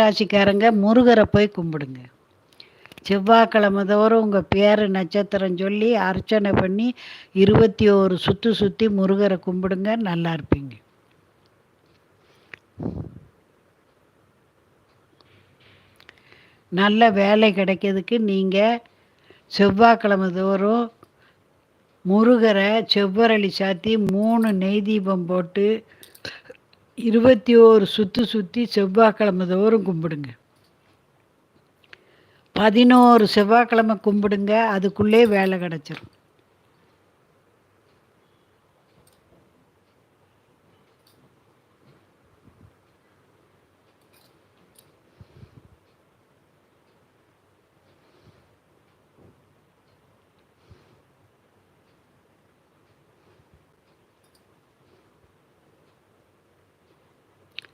ராசிக்காரங்க முருகரை போய் கும்பிடுங்க. செவ்வாய்க்கிழமை தோறும் உங்கள் பேர் நட்சத்திரம் சொல்லி அர்ச்சனை பண்ணி இருபத்தி ஓரு சுற்றி சுற்றி முருகரை கும்பிடுங்க நல்லா இருப்பீங்க. நல்ல வேலை கிடைக்கிறதுக்கு நீங்கள் செவ்வாய்க்கிழமை தோறும் முருகரை செவ்வரளி சாத்தி மூணு நெய் தீபம் போட்டு இருபத்தி ஓரு சுற்றி சுற்றி செவ்வாய்க்கிழமை தோறும் கும்பிடுங்க. பதினோரு செவ்வாய்க்கிழமை கும்பிடுங்க அதுக்குள்ளே வேலை கிடச்சிரும்.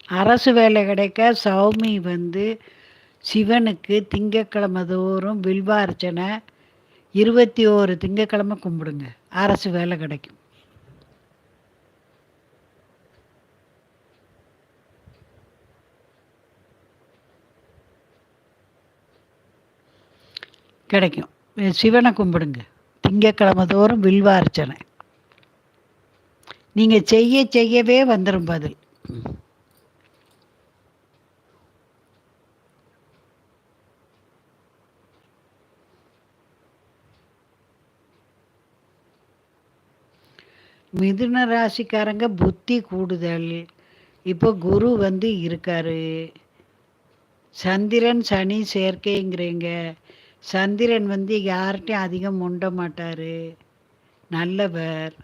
அரசு வேலை கிடைக்க சௌமி வந்து சிவனுக்கு திங்கக்கிழமை தோறும் வில்வார்ச்சனை இருபத்தி ஓரு திங்கக்கிழமை கும்பிடுங்க. அரசு வேலை கிடைக்கும். கிடைக்கும். சிவனை கும்பிடுங்க. திங்கக்கிழமை தோறும் வில்வார்ச்சனை நீங்கள் செய்ய செய்யவே வந்துடும் பதில். மிதுன ராசிக்காரங்க புத்தி கூடுதல். இப்போ குரு வந்து இருக்காரு. சந்திரன் சனி சேர்க்கைங்கிறீங்க. சந்திரன் வந்து யார்கிட்டையும் அதிகம் முண்ட மாட்டார். நல்லவர்.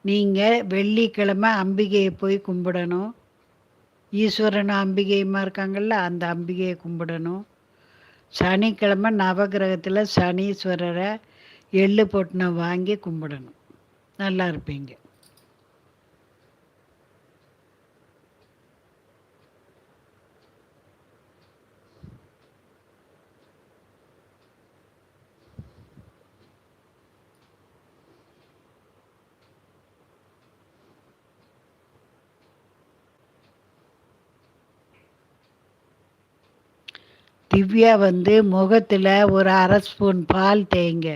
நீங்கள் வெள்ளிக்கிழமை அம்பிகையை போய் கும்பிடணும். ஈஸ்வரனும் அம்பிகையுமா இருக்காங்கள்ல அந்த அம்பிகையை கும்பிடணும். சனிக்கிழமை நவகிரகத்தில் சனீஸ்வரரை எள்ளு பொட்டினம் வாங்கி கும்பிடணும். நல்லா இருப்பீங்க. திவ்யா வந்து முகத்தில் ஒரு அரை ஸ்பூன் பால் தேய்ங்க.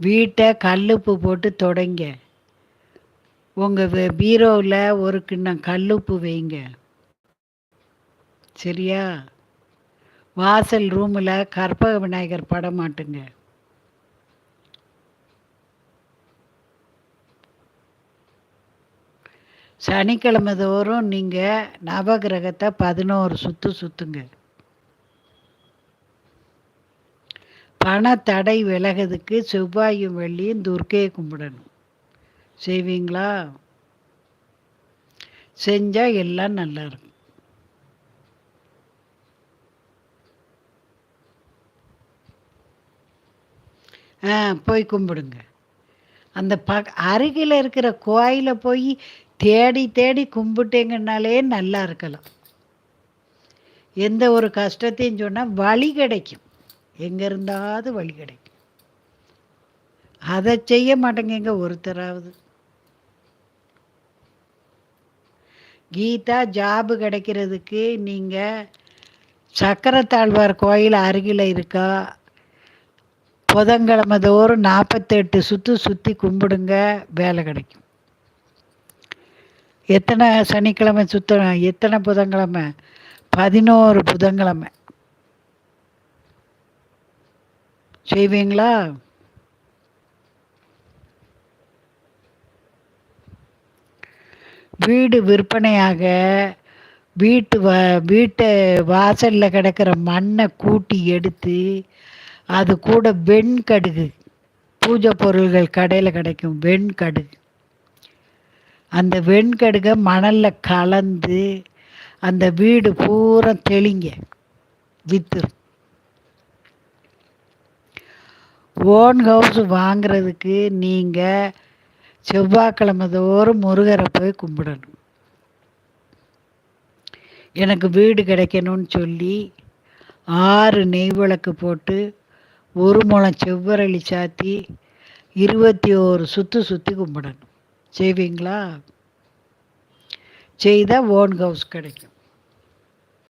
வீட்டை கல்லுப்பு போட்டு தொடங்க. உங்கள் பீரோவில் ஒரு கிண்ணம் கல்லுப்பு வைங்க. சரியா? வாசல் ரூமில் கற்பக விநாயகர் படம் மாட்டுங்க. சனிக்கிழமை தோறும் நீங்கள் நவகிரகத்தை பதினோரு சுற்று சுற்றுங்க பண தடை விலகிறதுக்கு செவ்வாயும் வெள்ளியும் துர்க்கையை கும்பிடணும். செய்வீங்களா? செஞ்சால் எல்லாம் நல்லா இருக்கும். ஆ போய் கும்பிடுங்க. அந்த ப அருகில் இருக்கிற கோயிலை போய் தேடி தேடி கும்பிட்டீங்கன்னாலே நல்லா இருக்கலாம். எந்த ஒரு கஷ்டத்தையும் சொன்னால் வழி கிடைக்கும். எங்கே இருந்தாவது வழி கிடைக்கும். அதை செய்ய மாட்டேங்க ஒருத்தராவது. கீதா ஜாபு கிடைக்கிறதுக்கு நீங்கள் சக்கரத்தாழ்வார் கோயில் அருகில் இருக்கா? புதன்கிழமை தோறும் நாற்பத்தெட்டு சுற்று சுற்றி கும்பிடுங்க வேலை கிடைக்கும். எத்தனை சனிக்கிழமை சுத்தணும்? எத்தனை புதன்கிழமை? பதினோரு புதன்கிழமை. செய்வீங்களா? வீடு விற்பனையாக வீட்டு வ வீட்டை வாசலில் கிடக்கிற மண்ணை கூட்டி எடுத்து அது கூட வெண்கடுகு. பூஜை பொருள்கள் கடையில் கிடைக்கும் வெண்கடுகு. அந்த வெண்கடுகை மணலில் கலந்து அந்த வீடு பூரா தெளிங்க வித்துரும். ஓன் ஹவுஸ் வாங்கிறதுக்கு நீங்கள் செவ்வாய்க்கிழமை தோறும் முருகரை போய் கும்பிடணும். எனக்கு வீடு கிடைக்கணும்னு சொல்லி ஆறு நெய் விளக்கு போட்டு ஒரு முளம் செவ்வரளி சாத்தி இருபத்தி ஓரு சுற்று சுற்றி கும்பிடணும். செய்வீங்களா? செய்தால் ஓன் ஹவுஸ் கிடைக்கும்.